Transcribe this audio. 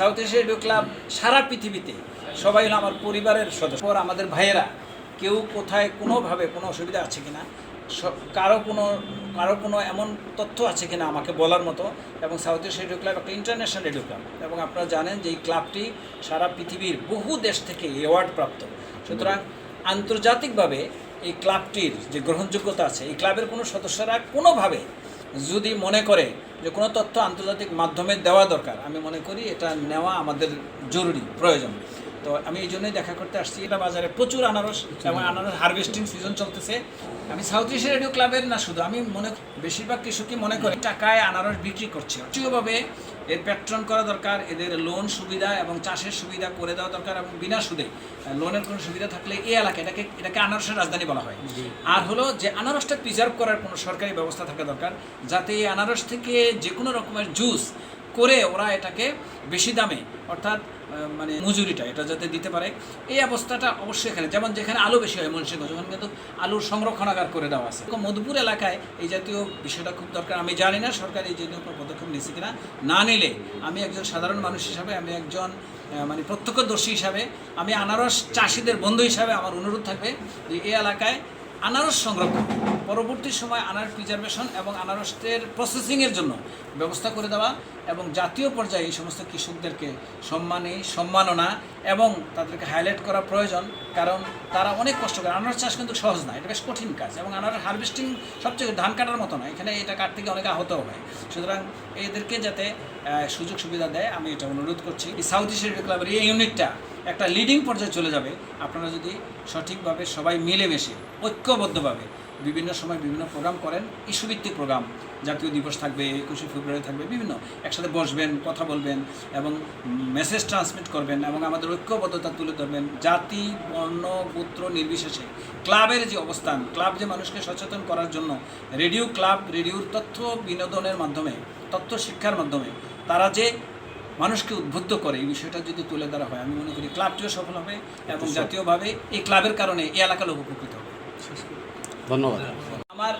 South Asia radio club সারা পৃথিবীতে সবাই হলো আমার পরিবারের সদস্য। আমাদের ভাইয়েরা কেউ কোথায় কোনোভাবে কোনো অসুবিধা আছে কিনা কারও কোনো কারও কোনো এমন তথ্য আছে কিনা আমাকে বলার মতো এবং সাউথ এশিয়া রেডিও ক্লাব একটা ইন্টারন্যাশনাল রেডিও ক্লাব। এবং আপনারা জানেন যে এই ক্লাবটি সারা পৃথিবীর বহু দেশ থেকে অ্যাওয়ার্ড প্রাপ্ত। সুতরাং আন্তর্জাতিকভাবে এই ক্লাবটির যে গ্রহণযোগ্যতা আছে, এই ক্লাবের কোনো সদস্যরা কোনোভাবে যদি মনে করে যে কোনো তথ্য আন্তর্জাতিক মাধ্যমে দেওয়া দরকার, আমি মনে করি এটা নেওয়া আমাদের জরুরি, প্রয়োজন। তো আমি এই জন্যই দেখা করতে আসছি। এটা বাজারে প্রচুর আনারস এবং আনারস হারভেস্টিং সিজন চলতেছে। আমি সাউথ এশিয়া রেডিও ক্লাবের না শুধু আমি মনে বেশিরভাগ কৃষকই মনে করি টাকায় আনারস বিক্রি করছে। অর্থীয়ভাবে এর প্যাট্রন করা দরকার এদের লোন সুবিধা এবং চাষের সুবিধা করে দেওয়া দরকার এবং বিনা সুদে লোনের কোনো সুবিধা থাকলে এই এলাকা এটাকে এটাকে আনারসের রাজধানী বলা হয়। আর হলো যে আনারসটা প্রিজার্ভ করার কোনো সরকারি ব্যবস্থা থাকা দরকার যাতে এই আনারস থেকে যে কোনো রকমের জুস করে ওরা এটাকে বেশি দামে, অর্থাৎ মানে মজুরিটা এটা যাতে দিতে পারে। এই অবস্থাটা অবশ্যই এখানে, যেমন যেখানে আলু বেশি হয় মুন্সিগঞ্জ ওখানে কিন্তু আলুর সংরক্ষণাগার করে দেওয়া আছে। মধুপুর এলাকায় এই জাতীয় বিষয়টা খুব দরকার। আমি জানি না সরকার এই জন্য পদক্ষেপ নিচ্ছে কিনা। না নিলে আমি একজন সাধারণ মানুষ হিসাবে, আমি একজন মানে প্রত্যক্ষদর্শী হিসাবে, আমি আনারস চাষিদের বন্ধু হিসাবে আমার অনুরোধ থাকবে যে এই এলাকায় আনারস সংরক্ষণ। পরবর্তী সময় আনারস প্রিজার্ভেশন এবং আনারসের প্রসেসিংয়ের জন্য ব্যবস্থা করে দেওয়া এবং জাতীয় পর্যায়ে এই সমস্ত কৃষকদেরকে সম্মানী, সম্মাননা এবং তাদেরকে হাইলাইট করা প্রয়োজন। কারণ তারা অনেক কষ্ট করে। আনারস চাষ কিন্তু সহজ না, এটা বেশ কঠিন কাজ এবং আনারস হারভেস্টিং সবচেয়ে ধান কাটার মতো না। এখানে এটা কাটতে গিয়ে অনেকে আহত হয় সুতরাং এদেরকে যাতে সুযোগ সুবিধা দেয়, আমি এটা অনুরোধ করছি। সাউথ এশিয়া রেডিও ক্লাবের এই ইউনিটটা একটা লিডিং পর্যায়ে চলে যাবে। আপনারা যদি সঠিকভাবে সবাই মিলেমিশে, ঐক্যবদ্ধভাবে বিভিন্ন সময় বিভিন্ন প্রোগ্রাম করেন, ইস্যুভিত্তিক প্রোগ্রাম জাতীয় দিবস থাকবে, একুশে ফেব্রুয়ারি থাকবে, বিভিন্ন একসাথে বসবেন, কথা বলবেন এবং মেসেজ ট্রান্সমিট করবেন এবং আমাদের ঐক্যবদ্ধতা তুলে ধরবেন। জাতি, বর্ণ, গোত্র নির্বিশেষে ক্লাবের যে অবস্থান, ক্লাব যে মানুষকে সচেতন করার জন্য রেডিও ক্লাব রেডিওর তথ্য বিনোদনের মাধ্যমে, তথ্য শিক্ষার মাধ্যমে, তারা যে মানুষকে উদ্বুদ্ধ করে এই বিষয়টা যদি তুলে ধরা হয় আমি মনে করি ক্লাবটিও সফল হবে এবং জাতীয়ভাবে এই ক্লাবের কারণে এই এলাকার লোক উপকৃত হবে। ধন্যবাদ। আমার